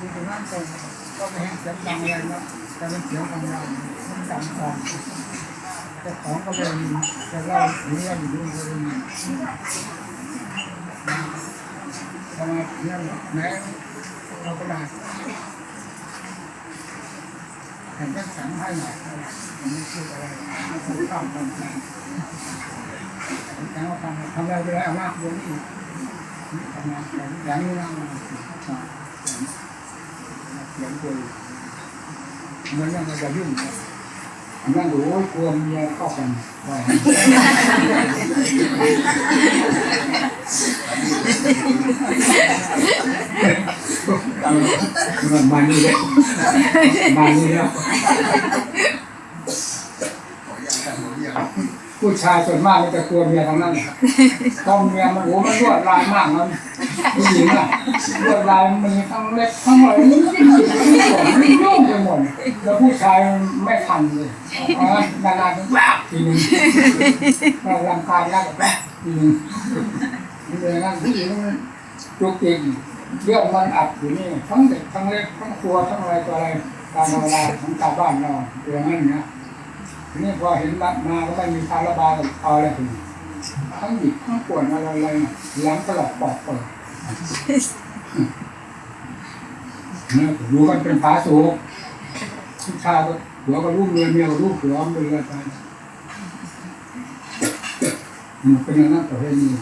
คุยตรงนั้นตรงก็ไม่เห็นเสียงดังอะไรนะแต่เป็นเสียงของเรามันดังกองแต่ของก็เป็นแต่เราหรือเราอยู่ด้วยก็เป็นทำไมเนี่ยแม้เราก็ได้เห็นก็สั่งให้หน่อยไม่พูดอะไรไม่พูดข้ามกันแต่ว่าทำทำอะไรไปแล้วมากกว่านี้ทำงานอย่างนี้นะเขีย นตัวเหมือนยังจะยุ่งนั่งดูกลัวเมียเข้ากันว่ามานี่เลยมานี่แล้วผู้ชายส่วนมากมันจะกลัวเมียทั้งนั้นต้องเมียมันโอ้มันรวดลายมากน ผู้หญิงอะรวดลายมันมีทั้งเล็บทั้งอะไรมันยุ่งไปหมดแล้วผู้ชายไม่ทันเลยนานๆถึงแป๊บทีนึงเรางการแล้วก็แป๊บทีนึงเลยนั่นผู้หญิงจุกจิกเรื่องมันอัดอยู่นี่ทั้งเด็กทั้งเล็กทั้งครัวทั้งอะไรตัวอะไรตามเวลาของชาวบ้านเราอย่างนั้นนะทีนี้พอเห็นมาก็ไม่มีทางระบายเอาอะไรทั้งหยิบทั้งปวดอะไรอะไรหลังตลอดปอกเปิด นะอยู่กันเป็นผาสูงผู้ชายก็หัวก็รูปเรือเมียก็รูปหัวมันเป็นเรือไปมันเป็นอย่างนั้นประเภทนี้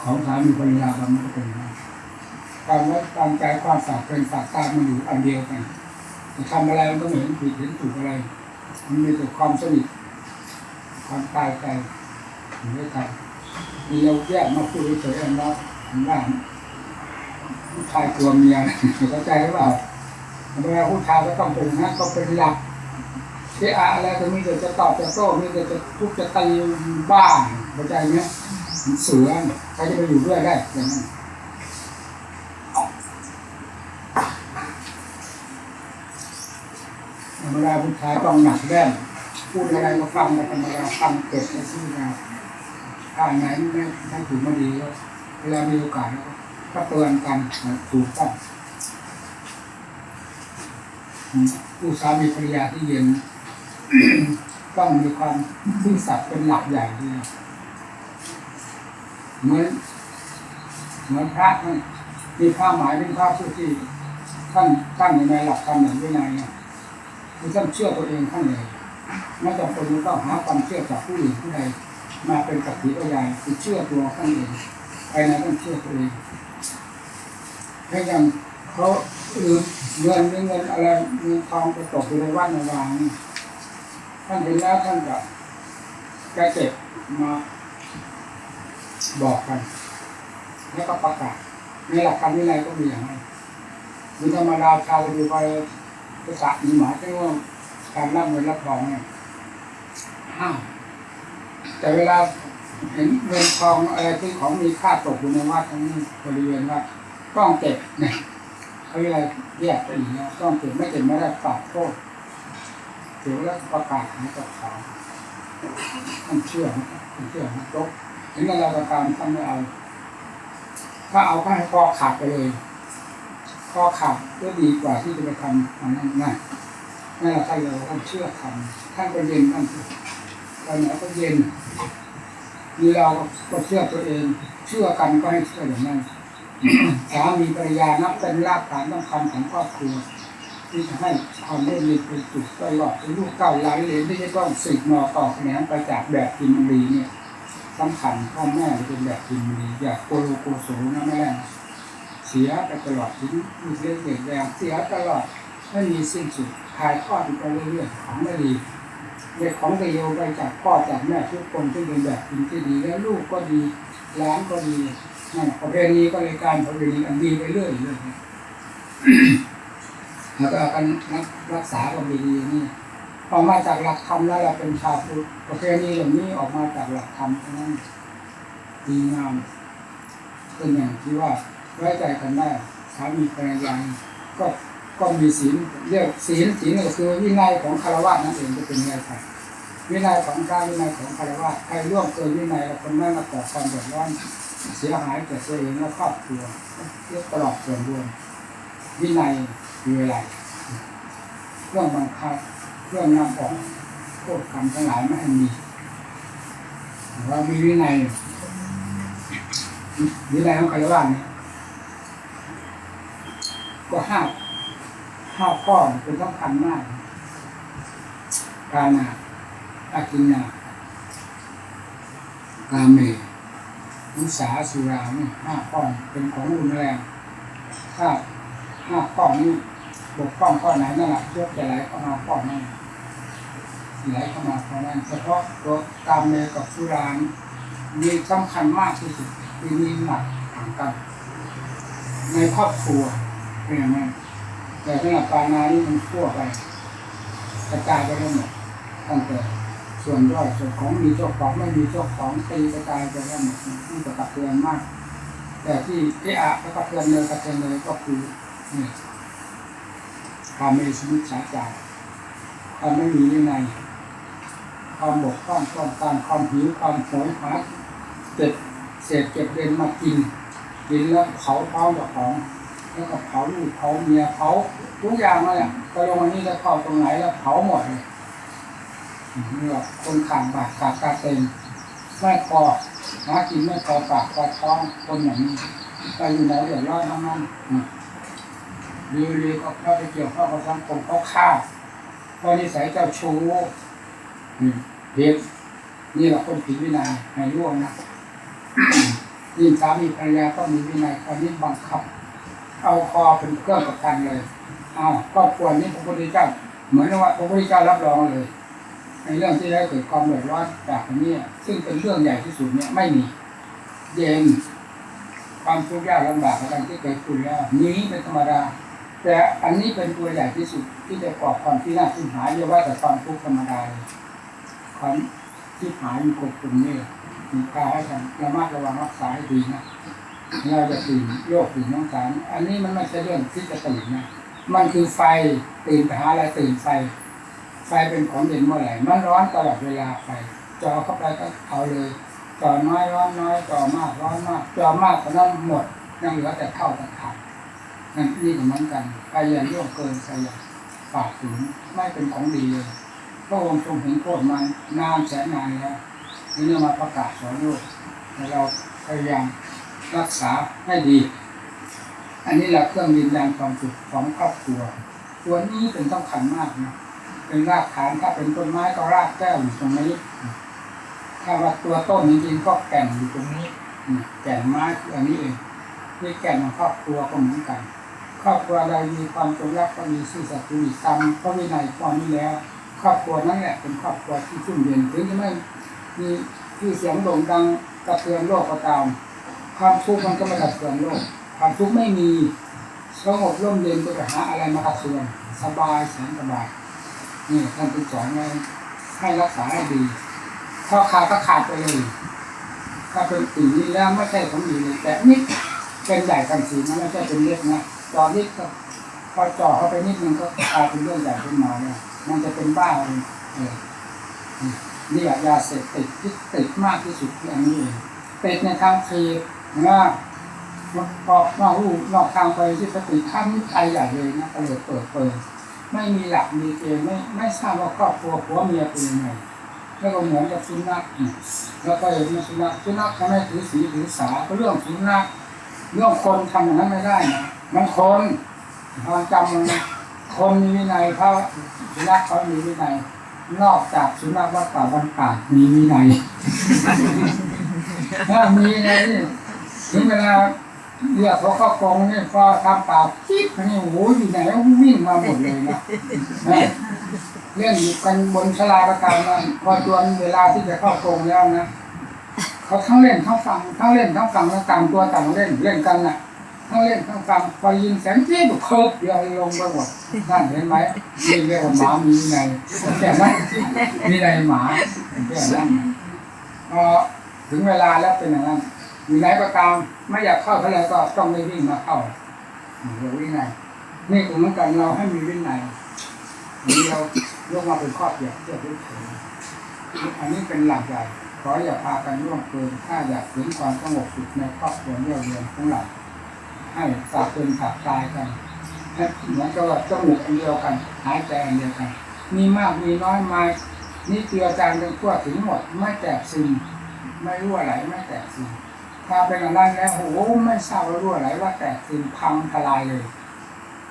ของสามีภรรยากันมันก็เป็นอย่างนั้นความใจความฝากเป็นฝากตามันอยู่อันเดียวกันจะทำอะไรมันก็ไม่เห็นผิดเห็นถูกอะไร มันมีแต่ความสนิทความตายใจอยู่ด้วยกันมีเราแยกมาพูดเฉยๆเองว่า ว่าผู้ชายกลัวเมียเข้าใจหรือเปล่าเวลาผู้ชายก็ต้องเป็นนะต้องเป็นหลักที่อะไรก็มีแต่จะตอบจะโต้มีแต่จะทุบจะตีบ้าเข้าใจไหมเสือใครจะไปอยู่ด้วยได้อย่างนั้นเวลาผู้ชายต้องหนักแน่นพูดอะไรก็ฟังธรรมดาฟังเกิดในที่งานถ้าไหนไม่ไม่ถูกไม่ดีก็ เวลามีโอกาสก็เตือนกันถูกต้องผู้สามีภรรยาที่เย็น ต้องมีความซื่อสัตย์เป็นหลักใหญ่ที่เหมือนเหมือนพระท่านมีผ้าหมายเป็นผ้าผู้ที่ท่านตั้งอยู่ในหลักธรรมหรือวินัยเนี่ยคือท่านเชื่อตัวเองท่านเลยไม่จำเป็นต้องหาความเชื่อจากผู้อื่นผู้ใดมาเป็นสักขีพยานคือเชื่อตัวท่านเอง ไปไหนต้องเชื่อตัวเองแค่ยังเขาอือเงินเงินอะไรเงินทองไปตกอยู่ในวัดในวางนี่ท่านเห็นแล้วท่านก็แกเก็บมาบอกกัน แล้วก็ประกาศในหลักการวินัยก็มีอย่างนั้นมีธรรมดาชาวดูไปภาษามีหมายถึงว่าการรับเงินรับทองเนี่ยห้ามแต่เวลา เห็นเงินทองอะไรที่ของมีค่าตกอยู่ในวัดทั้งนี้บริเวณวัดต้องเก็บเนี่ยเขาเรียกอะไรแยกไปอีกนะต้องเก็บไม่เก็บไม่ได้ปรับโทษเดี๋ยวแล้วประกาศหายกับเขาท่านเชื่อนะท่านเชื่อนะจบเห็นอะไรก็ตามท่านไม่เอา ถ้าเอาก็ให้คอขาดไปเลยคอขาดก็ดีกว่าที่จะไปทำอันนั้นง่ายนั่นแหละท่านเราท่านเชื่อทำท่านก็เย็นท่านตอนไหนก็เย็น มีเราก็เชื่อตัวเอง เชื่อกันก็ให้เชื่ออย่างนั้นสามีภรรยานับเป็นรากฐานสำคัญของครอบครัวที่จะให้ความร่วมมือเป็นจุดตลอดเป็นลูกเก่าหลานเลนที่จะต้องสืบนอต่อแขนงไปจากแบบกินรีเนี่ยสำคัญพ่อแม่เป็นแบบกินรีอยากโกโลโกโสนะแม่เสียไปตลอดถึงมีเรื่องเปลี่ยนแปลงเสียตลอดไม่มีสิ้นสุดถ่ายทอดไปเรื่อยๆของไม่ดี เด็กของเดียวไปจากพ่อจากแม่ทุกคนที่เป็นแบบกินที่ดีแล้วลูกก็ดีหลานก็ดีนั่นประเพณีก็เลยการประเพณีอันดีไปเรื่อยๆเลยแล้วก็การรักษาประเพณีนี่ออกมาจากหลักธรรมแล้วเราเป็นชาวพุทธประเพณีเหล่านี้ออกมาจากหลักธรรมเท่านั้นดีงามเป็นอย่างที่ว่าไว้ใจกันได้สามีภรรยาก็ ก็มีศีลเรียกศีลศีลก็คือวินัยของคารวะนั่นเองจะเป็นวินัยไทยวินัยของพรวินัยของคารวะใครร่วมเกินวินัยคนนั้นมาก่อความเดือดร้อนเสียหายแก่ตัวเองและครอบครัวเรียกตลอดส่วนรวมวินัยคืออะไรเครื่องบังคับเครื่องนำออกโทษกรรมทั้งหลายไม่ให้มีเรามีวินัยวินัยของใครว่าเนี่ยก็ห้า ห้าวข้อเป็นสำคัญมากการนาอากินากาเมมุสาสุรานี่ห้าข้อเป็นของรุนแรงถ้าห้าข้อนี้บกพร่องข้อไหนนั่นแหละเชื่อจะไหลเข้ามาข้อนั้นไหลเข้ามาข้อนั้นเฉพาะตัวกาเมกับสุรานมีสำคัญมากที่สุดมีหนักต่างกัน ในครอบครัวเป็นอย่างนั้ แต่สำหรับปานานี่มันทั่วไปกระจายไปทั้หมดตั้งแต่ส่วนย่อยส่วนของมีเจ้าของไม่มีเจ้าของตีกระจายไปทั้หมดนี่จะกระเทือนมาก แต่ที่เอะอะแล้วกระเทือนเลยกระเทือนเลยก็คือนี่ความไม่สมิทสาจารความไม่มีวินัยความบกพร่องต้องการความหิวความโหยหาเก็บเศษเก็บเด่นมากินกินแล้วเผาเผาเจ้าของ แล้วก็เผาลูกเผาเมียเผาทุกอย่างเลยอะก็ลงวันนี้แล้วเข้าตรงไหนแล้วเผาหมดเลยนี่ว่าคนขังบาดขาดตาเต็มไม่พอหากินไม่พอปากพอท้องคนอย่างนี้ไปอยู่ไหนเดือดร้อนทั้งนั้นดีๆก็เข้าไปเกี่ยวข้องกับสังคมเขาฆ่าเพราะนิสัยเจ้าชู้อืมเหตุนี่แหละคนผิดวินัยในร่วงนะยิ่งสามีภรรยาต้องมีวินัยความนี้บังคับ เอาคอเป็นเครื่องประกันเลย เอาครอบครัวนี้พระพุทธเจ้าเหมือนว่าพระพุทธเจ้ารับรองเลยในเรื่องที่ได้เกิดความเดือดร้อนจากนนี้ซึ่งเป็นเรื่องใหญ่ที่สุดเนี่ยไม่มีเย็นความทุกข์ยากลำบากอะไรที่เกิดขึ้นแล้วนี้เป็นธรรมดาแต่อันนี้เป็นตัวใหญ่ที่สุดที่จะก่อความที่น่าสิ้นหายเรียกว่าแต่ความทุกข์ธรรมดาความที่หายมีกฎกลุ่มนี่มีค่าให้ระมัดระวังรักษาให้ดีนะ เราจะตื่นโยกตื่นน้องสารอันนี้มันไม่ใช่เรื่องที่จะตื่นนะมันคือไฟตื่นไปหาอะไรตื่นไฟ ไฟเป็นของเย็นเมื่อไหร่มันร้อนตลอดเวลาไฟจอเข้าไปก็เอาเลยจอน้อยร้อนน้อยจอมากร้อนมากจอมากก็นั้นหมดยังเหลือแต่เท่าตะขาดนั่นนี่ก็เหมือนกันใครอย่าโยกเกินใครอย่าฝากถึงไม่เป็นของดีเลยพระองค์ทรงเห็นโทษมันนานแสนนานแล้วนี่เนี่ยมาประกาศสอนโลกให้เราพยายาม รักษาให้ดี อันนี้แหละเครื่องยืนยันความสุขของครอบครัว ตัวนี้เป็นสำคัญมากนะเป็นรากฐานถ้าเป็นต้นไม้ก็รากแก้วอยู่ตรงนี้ ถ้าว่าตัวต้นจริงๆก็แก่นอยู่ตรงนี้แก่นไม้คืออันนี้เองนี่แก่นของครอบครัวก็เหมือนกัน ครอบครัวใดมีความจงรักก็มีซื่อสัตย์สุจริตธรรมก็วินัยข้อนี้แล้ว ครอบครัวนั่นแหละเป็นครอบครัวที่ชุ่มเย็นถึงจะไม่มีที่อเสียงโด่งดังกระเทือนโลกก็ตาม ความทุกข์มันก็ม่กระเทือนโลก ความทุกข์ไม่มีสงบร่มเย็นจะหาอะไรมากระเทือนสบายแสนสบายนี่ท่านเป็นสอนไว้ให้รักษาให้ดีถ้าขาดก็ขาดไปเลย ถ้าเป็นสิ่งนี้แล้วไม่ใช่ของดีเลยแต่นิดเป็นใหญ่กันสีมันไม่ใช่เป็นเล็กนะจอนิดก็พอจ่อเข้าไปนิดนึงก็กลายเป็นเรื่องใหญ่ขึ้นมาเนี่ยมันจะเป็นบ้าเลยเออนี่ยาเสพติดที่ติดมากที่สุดคืออันนี้เองติดในทางที นะพอนอกรูนอกทางไปที่สติท่านไปใหญ่เลยนะเปิดเปิดเปิดไม่มีหลักมีเกณฑ์ไม่ไม่ทราบว่าครอบครัวผัวเมียเป็นยังไงแล้วก็เหมือนกับสุนัขอีกแล้วก็เห็นสุนัขสุนัขเขาไม่ถือสีถือสาก็เรื่องสุนัขเรื่องคนทำอย่างนั้นไม่ได้นะมันคนทางจำมันคนมีวินัยเขาสุนัขเขามีวินัยนอกจากสุนัขว่าป่าบันป่ามีวินัยถ้ามีไงนี่ ถึงเวลาเรียกเขาเข้ากรงนี่พอทำปากจิ๊บนี่โอ้โหอยู่ไหนวิ่งมาหมดเลยนะเรื่องอยู่กันบนชลาประการนั้นพอจวนเวลาที่จะเข้ากรงแล้วนะเขาทั้งเล่นทั้งฟังทั้งเล่นทั้งฟังแล้วต่างตัวต่างเล่นเล่นกันน่ะทั้งเล่นทั้งฟังพอยิงแสงจี้บุกเคิร์ฟเดียวลงไปหมดนั่นเห็นไหมนี่เรียกว่าหมามีวินัยแก่นั้นมีในหมาแก่นั้นพอถึงเวลาแล้วเป็นอย่างนั้น อยู่ไหนก็ตามไม่อยากเข้าเท่าไหร่ก็ต้องไม่วิ่งมาเข้าเดี๋ยววินัยนี่ก็เหมือนกันเราให้มีวินัยอันนี้เรายกมาเป็นข้อเปรียบเทียบเฉยๆอันนี้เป็นหลักใหญ่ขออย่าพากันร่วมเกินถ้าอยากเห็นความสงบสุขในครอบครัวเรียวเรือนของเราให้ฝากเป็นฝากตายกันเหมือนกับว่าจมูกอันเดียวกัน หายใจอันเดียวกัน มีมากมีน้อยมานี่เกลือจางเป็นทั่วถึงหมด ไม่แตกซึมไม่รั่วไหลไม่แตกซึม ถ้าเป็นอะไรแล้วโอ้โหไม่ทราบว่ารั่วไหลว่าแตกซึมพังทลายเลย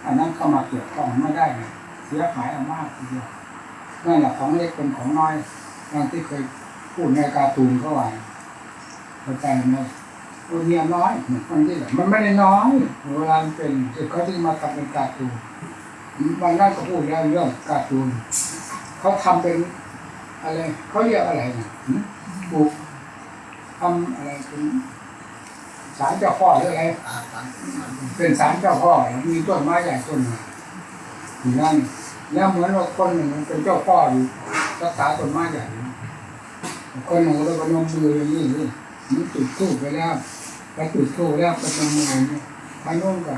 อันนั้นเข้ามาเกี่ยวข้องไม่ได้นะเสียหายเอามากทีเดียวนั่นแหละของเล็กเป็นของน้อยอย่างที่เคยพูดในการ์ตูนเขาไว้เข้าใจไหมตัวเมียน้อยเหมือนคนที่แบบมันไม่ได้น้อยเวลาเป็นเขาที่มาทำเป็นการ์ตูนวันนั้นก็พูดเรื่องการ์ตูนเขาทำเป็นอะไรเขาเรียกอะไรนะปลูกทำอะไรเป็น สารเจ้าพ่อหรืออะไรเป็นสารเจ้าพ่อมีต้นไม้ใหญ่ต้นหนึ่งอยู่นั่นแล้วเหมือนว่าคนหนึ่งมันเป็นเจ้าพ่ออยู่รักษาต้นไม้ใหญ่คนหนึ่งก็เลยพนมมืออย่างนี้นี่มันจุดธูปไปแล้วไปจุดธูปแล้วพนมมืออย่างนี้พนุ่มก็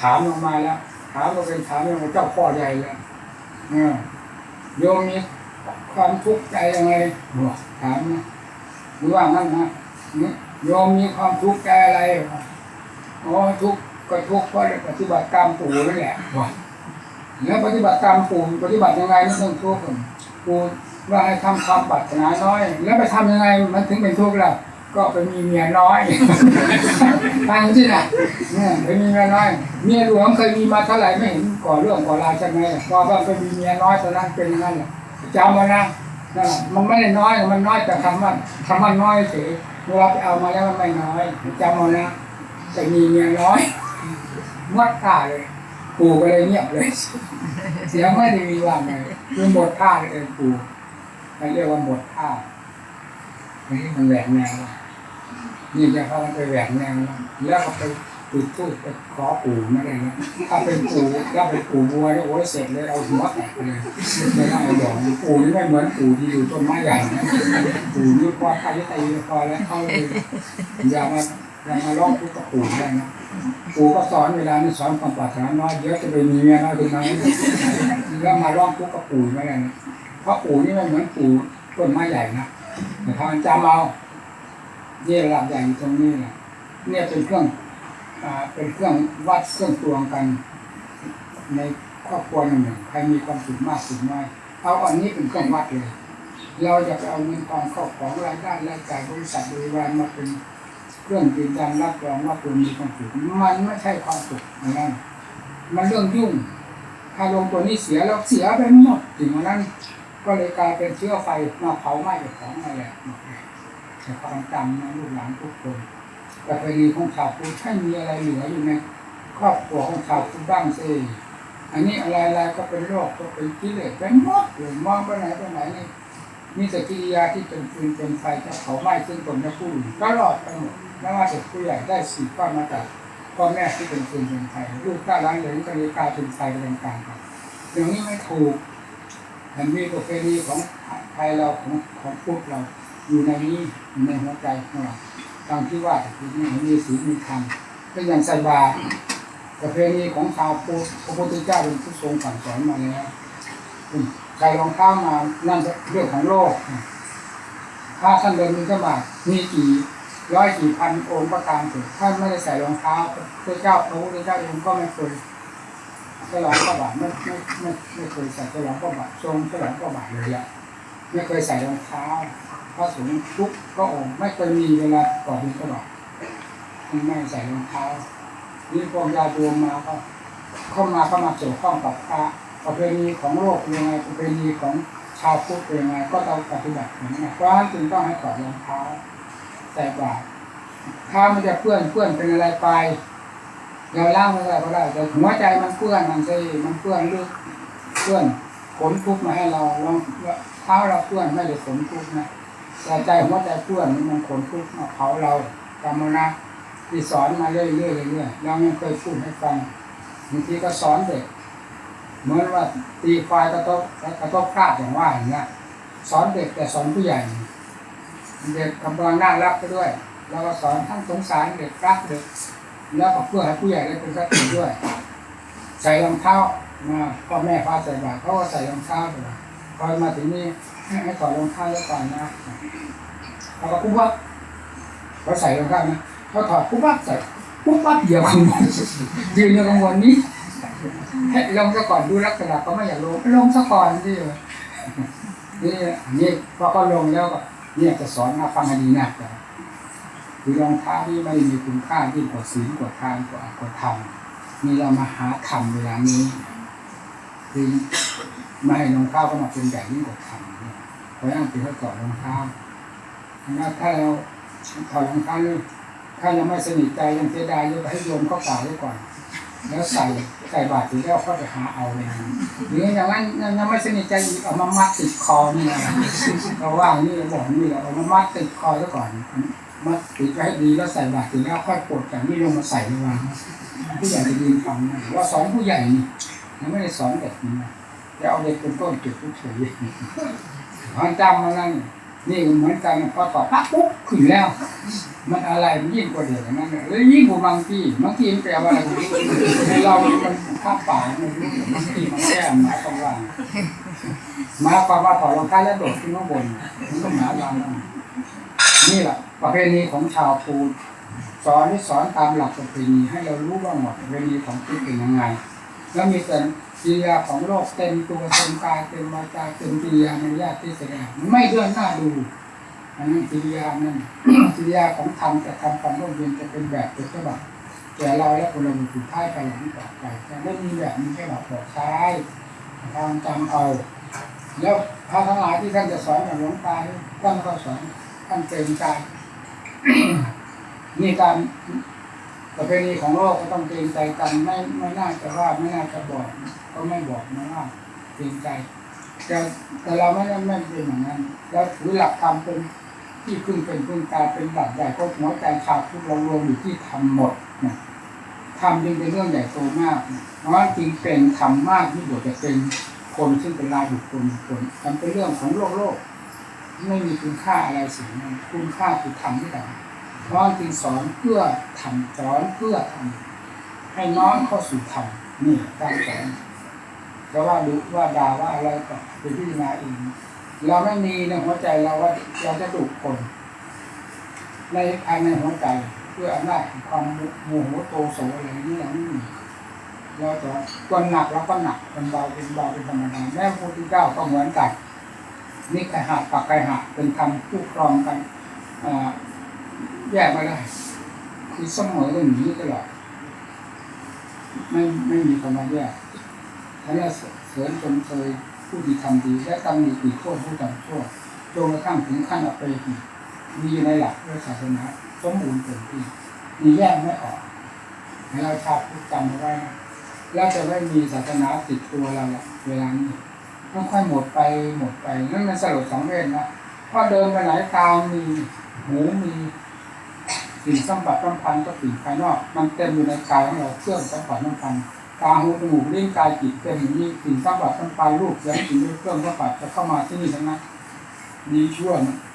ถามลงมาแล้วถามก็เป็นถามเรื่องเจ้าพ่อใหญ่แล้วโยมมีความทุกข์ใจยังไงถามนะรือว่างั้นนะนี่ โยมมีความทุกข์ใจอะไรอ๋อทุกข์ก็ทุกข์เพราะปฏิบัติตามปู่นั่นแหละว่ะแล้วปฏิบัติตามปู่ปฏิบัติยังไงไม่ต้องทุกข์ปู่ว่าให้ทำความปรารถนาน้อย แล้วไปทำยังไงมันถึงเป็นทุกข์ล่ะก็ไปมีเมียน้อยฟังที่น่ะเนี่ยไปมีเมียน้อย เมียหลวงเคยมีมาเท่าไหร่ไม่เห็นก่อเรื่องก่อราวใช่ไหมพอว่าไปมีเมียน้อยตอนนั้นเป็นอยังไงล่ะจำไว้นะนั่นแหละมันไม่ได้น้อยมันน้อยแต่คำว่าคำว่าน้อยเฉย เวลาไปเอามาแล้วมันไม่น้อยจำเอานะจะมีเมียน้อยมัดท่าเลยปู่ก็เลยเงียบเลย เสียงไม่ได้มีว่าไงคือหมดท่าเลยเองปู่มันเรียกว่าหมดท่าอันนี้มันแหวกแนวนี่จะพามันไปแหวกแนวแล้วก็ไป จุดทูบไปขอปู่ไม่ได้นะถ้าเป็นปู่ถ้าเป็นปู่บัวเนี่ยโอ้ยเสร็จเลยเอาหัวแตกเลยไม่ได้เอาบอกปู่นี่ไม่เหมือนปู่ที่อยู่ต้นไม้ใหญ่นะปู่นี่พอใครจะตีพอแล้วเข้าเลยอย่ามาอยังมาร้องทุกข์กับปู่ได้นะปู่ก็สอนเวลานี้สอนความปรารถนาน้อยเดี๋ยวจะไปมีเมียน้อยถึงไหนแล้วมาร้องทุกข์กับปู่ไม่ได้นะเพราะปู่นี่ไม่เหมือนปู่ต้นไม้ใหญ่นะแต่ทางจำเอาเนี่ยหลักใหญ่ตรงนี้นะเนี่ยเป็นเครื่อง เป็นเครื่องวัดเครื่องตวงกัน ในครอบครัวหนึ่งใครมีความสุขมากสุขน้อย เอาอันนี้เป็นเครื่องวัดเลยเราจะไปเอาเงินทองเข้าของรายได้รายจ่ายบริษัทบริวารมาเป็นเครื่องยืนยันรับรองว่าคุณมีความสุขมันไม่ใช่ความสุขนั่นมันเรื่องยุ่ง ถ้าลงตัวนี้เสียแล้วเสียไปหมดถึงวันนั้น ก็เลยกลายเป็นเชื้อไฟมาเผาไหม้ของอะไรแต่ความจำนะลูกหลานทุกคน แต่ไปดีของชาวพุทธให้มีอะไรเหลืออยู่ในครอบครัวของชาวพุทธบ้างสิอันนี้อะไรๆก็เป็นโรคก็เป็นกิเลสเป็นหมดเลยมองไปไหนไปไหนนี่มีแต่กิริยาที่เป็นฟืนเป็นไฟจะเผาไหม้ซึ่งตนและผู้อื่นตลอดไปหมดไม่ว่าเด็กผู้ใหญ่ได้สืบทอดมาจากพ่อแม่ที่เป็นฟืนเป็นไฟลูกก้าล้างเหลนก็เลยกลายเป็นไฟเป็นกลางกันอย่างนี้ไม่ถูกมันมีประเพณีของไทยเราของของพุทธเราอยู่ในนี้อยู่ในหัวใจของเรา ตามที่ว่าคือนี่มีศีลมีธรรมก็อย่างใส่บาตรประเพณีของชาวพุทธพระพุทธเจ้าเป็นผู้ทรงสั่งสอนมาแล้วใส่รองเท้ามานั่นเรื่องของโลกถ้าท่านเดินมินฑบามีกี่ร้อยกี่พันองค์ก็ตามเถอะท่านไม่ได้ใส่รองเท้าพระเจ้าพระพุทธเจ้าเองก็ไม่เคยฉลองพระบาทไม่ไม่ไม่ไม่เคยใส่ฉลองพระบาททรงฉลองพระบาทเลยอะไม่เคยใส่รองเท้า พระสงฆ์ทุกพระองค์ไม่เคยมีเวลาก่อนบิณฑบาตท่านไม่ใส่รองเท้านี่พวกญาติโยมมาก็เข้ามาเข้ามาเกี่ยวข้องกับพระประเพณีของโลกเป็นยังไงประเพณีของชาวพุทธเป็นยังไงก็ต้องปฏิบัติเหมือนกันเพราะฉะนั้นจึงต้องให้ถอดรองเท้าใส่บาตรถ้ามันจะเปื้อนเปื้อนเป็นอะไรไปเราล้างไม่ได้ก็ได้แต่หัวใจมันเปื้อนมันสิมันเปื้อนลึกเปื้อนขนทุกข์มาให้เราลองเท้าเราเปื้อนไม่ได้ขนทุกข์นะ แต่ใจหัวใจเปื้อนมันขนทุกข์มาเผาเรากรรมนะที่สอนมาเรื่อยๆเรื่อยๆเรายังเคยพูดให้ฟังบางทีก็สอนเด็กเหมือนว่าตีควายกระทบกระทบพลาดอย่างว่าอย่างเงี้ยสอนเด็กแต่สอนผู้ใหญ่ เด็กกำลังน่ารักไปด้วย แล้วก็สอนทั้งสงสารเด็กรักเด็กแล้วก็เพื่อให้ผู้ใหญ่ได้เป็นสติด้วย ใส่รองเท้ามาพ่อแม่พาใส่บาตรเขาก็ใส่รองเท้าด้วยมาถึงนี่ให้ให้ถอดรองเท้าแล้วก่อนนะ เขาก็ปุ๊บวับเขาใส่รองเท้านะเขาถอดปุ๊บวับใส่ปุ๊บวับเหยียบข้างบนยืนอยู่ข้างบนนี้ลงซะก่อนดูลักษณะก็ไม่อยากลงลงซะก่อนที่นี่นนี้พอเขาลงแล้วก็เนี่ยจะสอนมาฟังให้ดีนะคือรองเท้าที่ไม่มีคุณค่ายิ่งกว่าศีลกว่าทานกว่ากว่าธรรมนี่เรามาหาธรรมเวลานี้คือไม่ให้รองเท้าก็มาเป็นแบบยิ่งกว่าธรรม เนี่ยาะฉะนั้นถือว่าก่อนรองเท้านะถ้าเราถอดรองเท้านี่ถ้ายังไม่สนิทใจยังเสียดายยังให้โยมเข้าป่าไว้ก่อน แล้วใส่ใส่บาตรถึงแล้วก็ไปหาเอาเลยนะหรืออย่างนั้นยังไม่สนิทใจเอามามัดติดคอนี่นะเราว่านี่เราบอกนี่เราเอามามัดติดคอซะก่อนมัดติดไว้ให้ดีแล้วใส่บาตรถึงแล้วค่อยปลดจากนี่ลงมาใส่ในวางผู้ใหญ่จะยืนฟังนะว่าสอนผู้ใหญ่นี่ยังไม่ได้สอนเด็กนี่นะจะเอาเด็กเป็นต้นจุดเฉยๆ ความจำมานั่นนี่เหมือนกันพอต่อปั๊บปุ๊บขึ้นแล้ว มันอะไรมันยิ่งกว่าเด็กนั่นเลยยิ่งกว่าบางทีบางทีมันแปลว่าอะไรในเรามันข้ามป่ามันรู้บางทีมันแก้หมายความว่าหมายความว่าถอดรองเท้าแล้วโดดขึ้นข้างบนมันก็หมายเรานี่แหละประเพณีของชาวพูนสอนที่สอนตามหลักประเพณีให้เรารู้ว่าหมดประเพณีของที่เป็นยังไง แล้วมีแต่ กิริยาของโลกเต็มตัวเต็มกายเต็มวาจาเต็มกิริยาในญาติที่แสดงมันไม่เลื่อนหน้าดูอันนั้นกิริยานั่นกิริยาของธรรมจะทำความร่มเย็นจะเป็นแบบเป็นฉบับแก่เราและคนเราสุดท้ายไปหลังต่อไปจะไม่มีแบบมีแค่แบบบอกใช้ทางจำเอา แล้วพระทั้งหลายที่ท่านจะสอนกับหลวงตาท่านก็สอนท่านเต็มใจนี่การประเพณีของโลกก็ต้องเกรงใจกันไม่ไม่น่าจะว่าไม่น่าจะบอก ก็ไม่บอกนะว่าเกรงใจแต่แต่เราไม่ได้ไม่เป็นอย่างนั้นเราถือหลักธรรมเป็นที่พึ่งเป็นพึ่งตาเป็นหลักใหญ่ก็หัวใจชาวทุกเรารวมอยู่ที่ธรรมหมดนะธรรมจึงเป็นเรื่องใหญ่โตมากนะเพราะว่าจึงเป็นธรรมากที่บวจะเป็นคนซึ่งเป็นรายบุคคลคคลมันเป็นเรื่องของโลกโลก ไม่มีคุณค่าอะไรสิ่งนั้นคุณค่าคือธรรมที่เราเพราะจึงสอนเพื่อทำสอนเพื่อทำให้น้อมเข้าสู่ธรรมนี่การสอน เพราะว่าดูว่าด่าว่าอะไรก็เป็นพิจารณาเองเราไม่มีในหัวใจเราว่าเราจะดุคน ในภายในหัวใจเพื่ออำนาจของความโมโหโตโสอะไรนี่เราไม่มีเราจะควรหนักเราก็หนักคนเบาเป็นเบาเป็นธรรมดาแม่พระพุทธเจ้าก็เหมือนกันนี่ไก่หักปักไก่หักเป็นคำคู่ครองกันแยกไม่ได้คือเสมอกันอย่างนี้ตลอดไม่ไม่มีคำว่าแยก ท่านเสริญชมเชยผู้ดีทำดี และตำหนิตีโทษผู้ทำชั่วจนกระทั่งถึงขั้นอภัยหีมีอยู่ในหลักด้วยศาสนาสมบูรณ์เต็มที่มีแยกไม่ออกให้เราชาติจำเอาไว้นะแล้วจะไม่มีศาสนาติดตัวเราละเวลานี้ค่อยหมดไปหมดไปนั่นมันสลดสังเวชนะเพราะเดินไปไหนตามีหูมีสิ่งสัมผัสสัมพันธ์ก็สิ่งภายนอก มันเต็มอยู่ในกายของเราเครื่องสัมผัสสัมพันธ์ ตาหูจมูกลิ้นกายจิตเป็นอย่างนี้สิ่งสัมผัสสัมพันธ์รูปเสียงสิ่งเครื่องสัมผัสจะเข้ามาที่นี่ทั้งนั้นดีชั่ว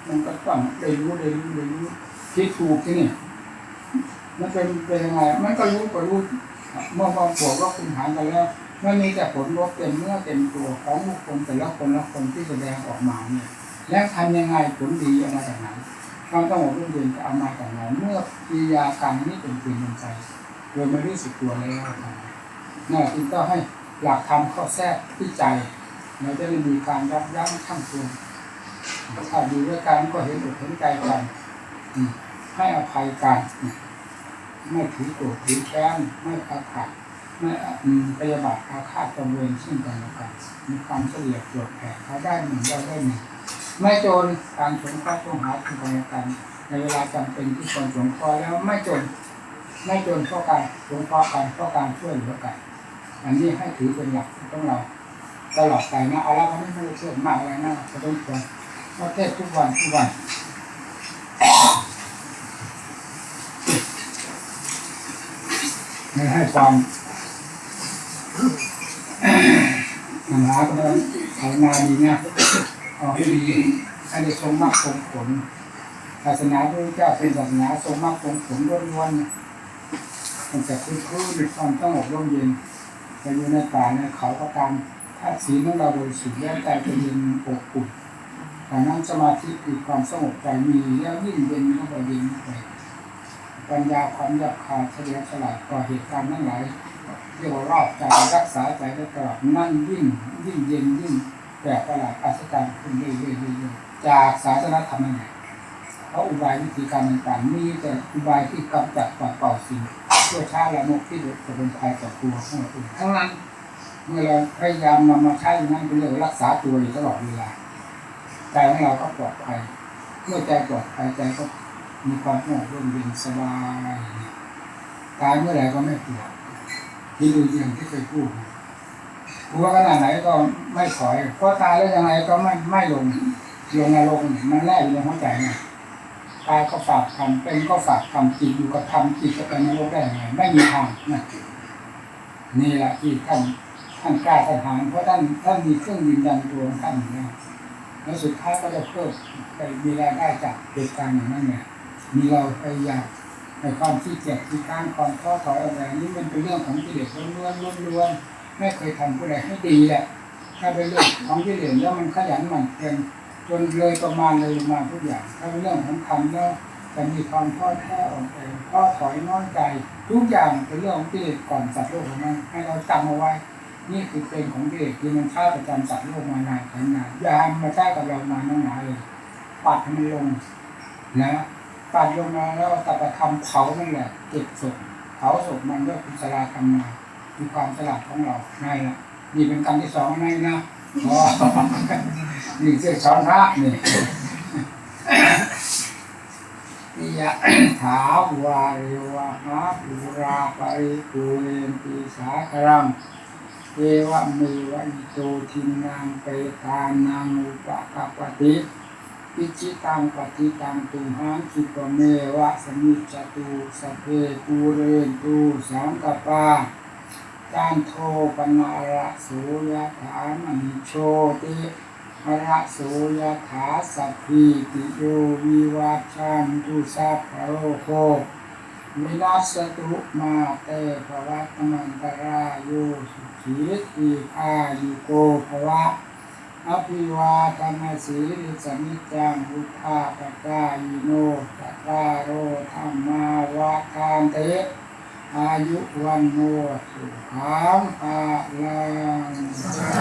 มันก็ต้องเรียนรู้เรียนรู้เรียนรู้คิดถูกที่นี่มันเป็นเป็นยังไงมันก็รู้ก็รู้เมื่อมาบวกก็คุณหารกันแล้วมันมีแต่ผลลบเต็มเนื้อเต็มตัวของบุคคลแต่ละคนละคนที่แสดงออกมาเนี่ยแล้วทำยังไงผลดีเอามาจากไหนความต้องอกรุ่งเรืองจะเอามาจากไหนเมื่อกิริยาการนี้เป็นเพียงเป็นใจโดยไม่รู้สึกตัวแล้วครับ นั่นจึงต้องให้หลักธรรมเข้าแทรกที่ใจเราจะได้มีการรับยั้งชั่งตวถ้าอยู่ด้วยกันก็เห็นอกเห็นใจกันให้อภัยกันไม่ถือโกรธถือแค้นไม่อาฆาตไม่อืมพยาบาทอาฆาตจำเวรซึ่งกันและกันมีความเฉลียวโกรธแผ่เขาได้หนึ่งเราได้หนึ่งไม่โจรการสงเคราะห์สงหาซึ่งกันและกันในเวลาจำเป็นที่ควรสงเคราะห์แล้วไม่โจรไม่จนเพราะการสงเคราะห์กันเพราะการช่วยเหลือกัน อันนี้ให้ถือเป็นหลักของเราตลอดไปนะเอาละวันนี้ไม่ได้เชื่อมากอะไรนะจะต้องควรเพราเทศทุกวันทุกวันไม่ให้ความหนังหาก็ได้ภาวนาดีนะเอาให้ดีให้ได้ทรงมากทรงผลศาสนาพระเจ้าเป็นศาสนาทรงมากทรงผลล้วนๆตั้งแต่พื้นพื้นความต้องอกร่มเย็น จะอยู่ในป่าในเขาก็ตามถ้าสีลของเราบริสุทธิ์แล้วใจจะเย็นอบอุ่นการนั่งสมาธิคือความสงบใจมีแล้วยิ่งเย็นเข้าไปยิ่งเข้าไปปัญญาความยับคายเฉลียวฉลาดก่อเหตุการณ์ทั้งหลายเรียกว่ารอบใจรักษาใจได้ตลอดนั่นยิ่งยิ่งเย็นยิ่งแปลกประหลาดอัศจรรย์ขึ้นเรื่อยๆจากศาสนาธรรมนั่นแหละเพราะอุบายวิธีการต่างๆมีแต่อุบายที่กำจัดปัดเป่าสิ่ง เพื่อช้าละนกที่จะเป็นภัยต่อตัวของเราเองทั้งนั้นเมื่อเราพยายามนำมาใช้อย่างนั้นเป็นเรื่องรักษาตัวอยู่ตลอดเวลาใจของเราก็ปลอดภัยเมื่อใจปลอดภัยใจก็มีความสงบร่มเย็นสบายตายเมื่อไหร่ก็ไม่ปวดที่ดูอย่างที่เคยพูดกลัวขนาดไหนก็ไม่ถอยเพราะตายแล้วยังไงก็ไม่ไม่ลงลงนรกมันแน่อยู่ในหัวใจนะ ตายก็ฝากทำเป็นก็ฝากทำจิตอยู่กับทำจิตจะไปนรกได้ยังไงไม่มีทางนะนี่แหละที่ท่านท่านกล้าทหารเพราะท่านท่านมีเครื่องยืนยันตัวของท่านอยู่แล้วแล้วสุดท้ายก็จะเพิ่มไปมีรายได้จากเหตุการณ์อย่างนั้นเนี่ยมีเราพยายามในความที่เจ็บที่ข้างความท้อถอยอะไรนี่มันเป็นเรื่องของกิเลสล้วนๆล้วนๆไม่เคยทำอะไรให้ดีแหละถ้าเป็นเรื่องของกิเลสแล้วมันขยันหมั่นเพียร จนเลยประมาณเลยมาทุกอย่างถ้าเป็นเรื่องของธรรมแล้วจะมีความท้อแท้อ่อนแอท้อถอยน้อยใจ ทุกอย่างเป็นเรื่องของกิเลสก่อนสัตว์โลกของมันให้เราจำเอาไว้ นี่คือเป็นของกิเลสที่มันฆ่าประจำสัตว์โลกมานานแสนนานอย่าให้มาฆ่ากับเรานานนักหนาเลยปัดให้มันลงนะปัดลงมาแล้วตัดทำเผานั่นแหละเก็บศพเผาศพมันด้วยกุศลธรรมมาคือความฉลาดของเราในละนี่เป็นกรรมที่สองในนะ นี่เสื้อสอนพระนี่นิยะถาวาเรวะหาปุราปริปูเรนติสาครังเอวะเมวะอิโตทินังเปตานังอุปกปปติอิจิตังปฏิตังตุมหังคิปเมวะสมิจตุสเพปูเรนตุสังกปาจานโทปนาระโสยะถามณิโชติ ระโสยถาสัพพิติโยวิวัชชันตุสัพพโรโควินาสตุมาเตภวัตมันตรายโยสุขีติอายุโกภวะอภิวาทนาสีลิสนิจังพุทธาปกายโนตตาโรธรรมาวาทานเตอายุวันโนสุขังภาลังแต่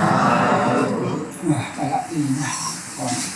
ละทีนะก่อน